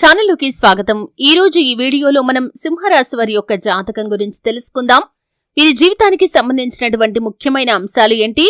ఛానల్లోకి స్వాగతం. ఈ రోజు ఈ వీడియోలో మనం సింహరాశి వారి యొక్క జాతకం గురించి తెలుసుకుందాం. వీరి జీవితానికి సంబంధించినటువంటి ముఖ్యమైన అంశాలు ఏంటి?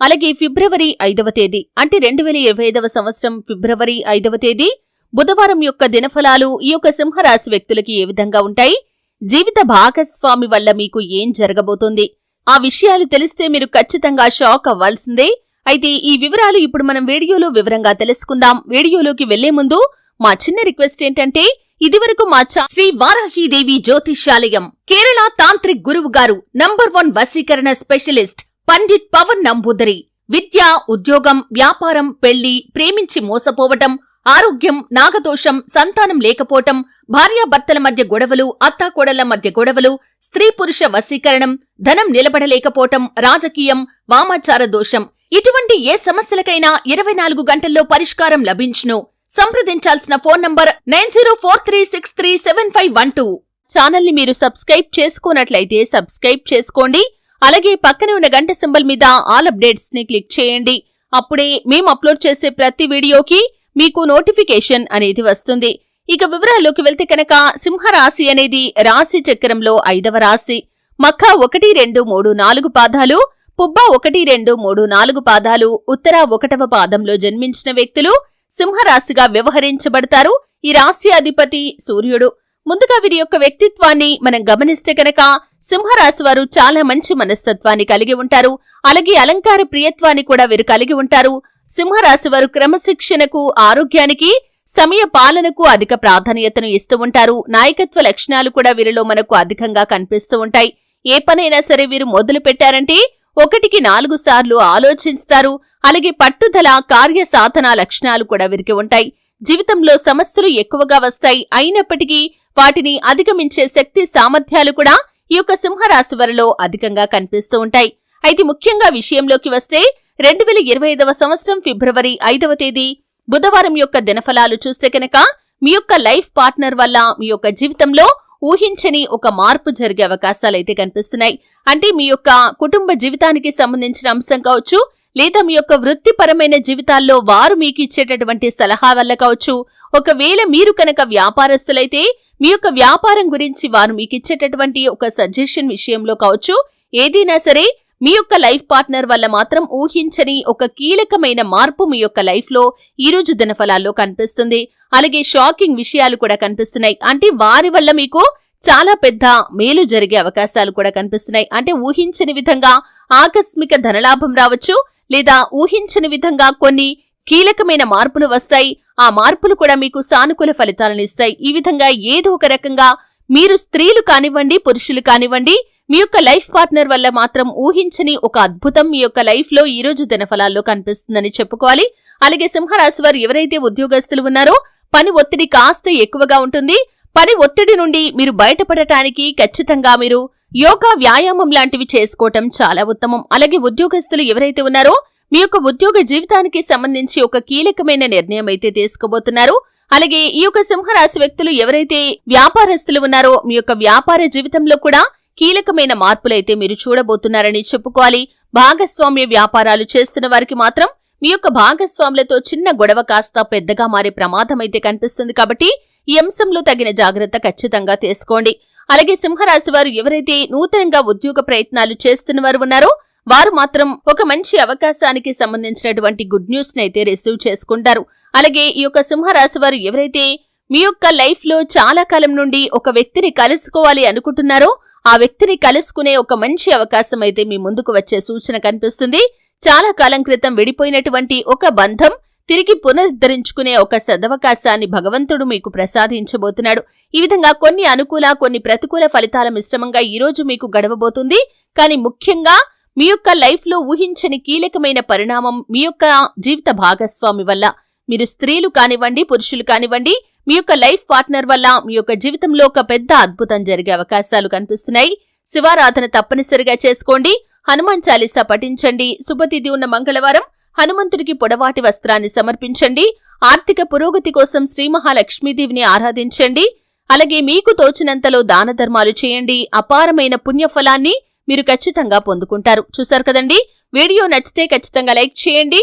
అలాగే ఫిబ్రవరి ఐదవ తేదీ అంటే రెండు వేల ఇరవై ఐదవ సంవత్సరం ఫిబ్రవరి ఐదవ తేదీ బుధవారం యొక్క దినఫలాలు ఈ యొక్క సింహరాశి వ్యక్తులకి ఏ విధంగా ఉంటాయి? జీవిత భాగస్వామి వల్ల మీకు ఏం జరగబోతుంది? ఆ విషయాలు తెలిస్తే మీరు ఖచ్చితంగా షాక్ అవ్వాల్సిందే. అయితే ఈ వివరాలు ఇప్పుడు మనం వీడియోలో వివరంగా తెలుసుకుందాం. వీడియోలోకి వెళ్ళే ముందు మా చిన్న రిక్వెస్ట్ ఏంటంటే ఇదివరకు మా శ్రీ వారాహీదేవి జ్యోతిష్యాలయం కేరళ తాంత్రిక్ గురువు గారు నంబర్ వన్ వశీకరణ స్పెషలిస్ట్ పండిట్ పవన్ నంబూదరి. విద్య ఉద్యోగం వ్యాపారం పెళ్ళి ప్రేమించి మోసపోవటం ఆరోగ్యం నాగదోషం సంతానం లేకపోవటం భార్యాభర్తల మధ్య గొడవలు అత్తాకోడళ్ళ మధ్య గొడవలు స్త్రీ పురుష వశీకరణం ధనం నిలబడలేకపోవటం రాజకీయం వామాచార దోషం. ఇటువంటి ఏ సమస్యలకైనా ఇరవై నాలుగు గంటల్లో పరిష్కారం లభించును. సంప్రదించాల్సిన phone number nine zero four three six three seven five one two. ఛానల్ని మీరు సబ్స్క్రైబ్ చేసుకున్నట్లయితే సబ్స్క్రైబ్ చేసుకోండి. అలాగే పక్కనే ఉన్న గంట సింబల్ మీద ఆల్ అప్డేట్స్ని క్లిక్ చేయండి. అప్పుడే మేము అప్లోడ్ చేసే ప్రతి వీడియోకి మీకు నోటిఫికేషన్ అనేది వస్తుంది. ఇక వివరాల్లోకి వెళ్తే కనుక సింహరాశి అనేది రాశి చక్రంలో ఐదవ రాశి. మక్క ఒకటి రెండు మూడు నాలుగు పాదాలు పుబ్బ ఒకటి రెండు మూడు నాలుగు పాదాలు ఉత్తర ఒకటవ పాదంలో జన్మించిన వ్యక్తులు సింహరాశిగా వ్యవహరించబడతారు. ఈ రాశి అధిపతి సూర్యుడు. ముందుగా వీరి యొక్క వ్యక్తిత్వాన్ని మనం గమనిస్తే కనుక సింహరాశి వారు చాలా మంచి మనస్తత్వాన్ని కలిగి ఉంటారు. అలాగే అలంకార ప్రియత్వాన్ని కూడా వీరు కలిగి ఉంటారు. సింహరాశి వారు క్రమశిక్షణకు ఆరోగ్యానికి సమయ పాలనకు అధిక ప్రాధాన్యతను ఇస్తూ ఉంటారు. నాయకత్వ లక్షణాలు కూడా వీరిలో మనకు అధికంగా కనిపిస్తూ ఉంటాయి. ఏ పనైనా సరే వీరు మొదలు పెట్టారంటే ఒకటికి నాలుగు సార్లు ఆలోచిస్తారు. అలాగే పట్టుదల కార్యసాధన లక్షణాలు కూడా విరిగి ఉంటాయి. జీవితంలో సమస్యలు ఎక్కువగా వస్తాయి. అయినప్పటికీ వాటిని అధిగమించే శక్తి సామర్థ్యాలు కూడా ఈ యొక్క సింహరాశి వారిలో అధికంగా కనిపిస్తూ ఉంటాయి. అయితే ముఖ్యంగా విషయంలోకి వస్తే రెండు వేల ఇరవై ఐదవ సంవత్సరం ఫిబ్రవరి ఐదవ తేదీ బుధవారం యొక్క దినఫలాలు చూస్తే కనుక మీ యొక్క లైఫ్ పార్ట్నర్ వల్ల మీ యొక్క జీవితంలో ఊహించని ఒక మార్పు జరిగే అవకాశాలైతే కనిపిస్తున్నాయి. అంటే మీ యొక్క కుటుంబ జీవితానికి సంబంధించిన అంశం కావచ్చు లేదా మీ యొక్క వృత్తిపరమైన జీవితాల్లో వారు మీకు ఇచ్చేటటువంటి సలహా వల్ల కావచ్చు ఒకవేళ మీరు కనుక వ్యాపారస్తులైతే మీ యొక్క వ్యాపారం గురించి వారు మీకు ఇచ్చేటటువంటి ఒక సజెషన్ విషయంలో కావచ్చు ఏదైనా సరే మీ యొక్క లైఫ్ పార్ట్నర్ వల్ల మాత్రం ఊహించని ఒక కీలకమైన మార్పు మీ యొక్క లైఫ్లో ఈరోజు ఈ రోజు దినఫలాల్లో కనిపిస్తుంది. అలాగే షాకింగ్ విషయాలు కూడా కనిపిస్తున్నాయి. అంటే వారి వల్ల మీకు చాలా పెద్ద మేలు జరిగే అవకాశాలు కూడా కనిపిస్తున్నాయి. అంటే ఊహించని విధంగా ఆకస్మిక ధనలాభం రావచ్చు లేదా ఊహించని విధంగా కొన్ని కీలకమైన మార్పులు వస్తాయి. ఆ మార్పులు కూడా మీకు సానుకూల ఫలితాలను ఇస్తాయి. ఈ విధంగా ఏదో ఒక రకంగా మీరు స్త్రీలు కానివ్వండి పురుషులు కానివ్వండి మీ యొక్క లైఫ్ పార్ట్నర్ వల్ల మాత్రం ఊహించని ఒక అద్భుతం మీ యొక్క లైఫ్లో ఈ రోజు దినఫలాల్లో కనిపిస్తుందని చెప్పుకోవాలి. అలాగే సింహరాశి వారు ఎవరైతే ఉద్యోగస్తులు ఉన్నారో పని ఒత్తిడి కాస్త ఎక్కువగా ఉంటుంది. పని ఒత్తిడి నుండి మీరు బయటపడటానికి ఖచ్చితంగా మీరు యోగా వ్యాయామం లాంటివి చేసుకోవటం చాలా ఉత్తమం. అలాగే ఉద్యోగస్తులు ఎవరైతే ఉన్నారో మీ యొక్క ఉద్యోగ జీవితానికి సంబంధించి ఒక కీలకమైన నిర్ణయం అయితే తీసుకోబోతున్నారు. అలాగే ఈ యొక్క సింహరాశి వ్యక్తులు ఎవరైతే వ్యాపారస్తులు ఉన్నారో మీ యొక్క వ్యాపార జీవితంలో కూడా కీలకమైన మార్పులైతే మీరు చూడబోతున్నారని చెప్పుకోవాలి. భాగస్వామ్య వ్యాపారాలు చేస్తున్న వారికి మాత్రం మీ యొక్క భాగస్వాములతో చిన్న గొడవ కాస్త పెద్దగా మారే ప్రమాదమైతే కనిపిస్తుంది కాబట్టి ఈ అంశంలో తగిన జాగ్రత్త ఖచ్చితంగా తీసుకోండి. అలాగే సింహరాశి వారు ఎవరైతే నూతనంగా ఉద్యోగ ప్రయత్నాలు చేస్తున్న వారు ఉన్నారో వారు మాత్రం ఒక మంచి అవకాశానికి సంబంధించినటువంటి గుడ్ న్యూస్ అయితే రిసీవ్ చేసుకుంటారు. అలాగే ఈ యొక్క సింహరాశి వారు ఎవరైతే మీ యొక్క లైఫ్లో చాలా కాలం నుండి ఒక వ్యక్తిని కలుసుకోవాలి అనుకుంటున్నారో ఆ వ్యక్తిని కలుసుకునే ఒక మంచి అవకాశం అయితే మీ ముందుకు వచ్చే సూచన కనిపిస్తుంది. చాలా కాలం క్రితం విడిపోయినటువంటి ఒక బంధం తిరిగి పునరుద్ధరించుకునే ఒక సదవకాశాన్ని భగవంతుడు మీకు ప్రసాదించబోతున్నాడు. ఈ విధంగా కొన్ని అనుకూల కొన్ని ప్రతికూల ఫలితాల మిశ్రమంగా ఈరోజు మీకు గడవబోతుంది. కానీ ముఖ్యంగా మీ యొక్క లైఫ్లో ఊహించని కీలకమైన పరిణామం మీ యొక్క జీవిత భాగస్వామి వల్ల. మీరు స్త్రీలు కానివ్వండి పురుషులు కానివ్వండి మీ యొక్క లైఫ్ పార్ట్నర్ వల్ల మీ యొక్క జీవితంలో ఒక పెద్ద అద్భుతం జరిగే అవకాశాలు కనిపిస్తున్నాయి. శివారాధన తప్పనిసరిగా చేసుకోండి. హనుమాన్ చాలీసా పఠించండి. శుభతిథి ఉన్న మంగళవారం హనుమంతుడికి పొడవాటి వస్త్రాన్ని సమర్పించండి. ఆర్థిక పురోగతి కోసం శ్రీ మహాలక్ష్మీదేవిని ఆరాధించండి. అలాగే మీకు తోచినంతలో దాన ధర్మాలు చేయండి. అపారమైన పుణ్యఫలాన్ని మీరు ఖచ్చితంగా పొందుకుంటారు. చూసారు కదండి? వీడియో నచ్చితే ఖచ్చితంగా లైక్ చేయండి.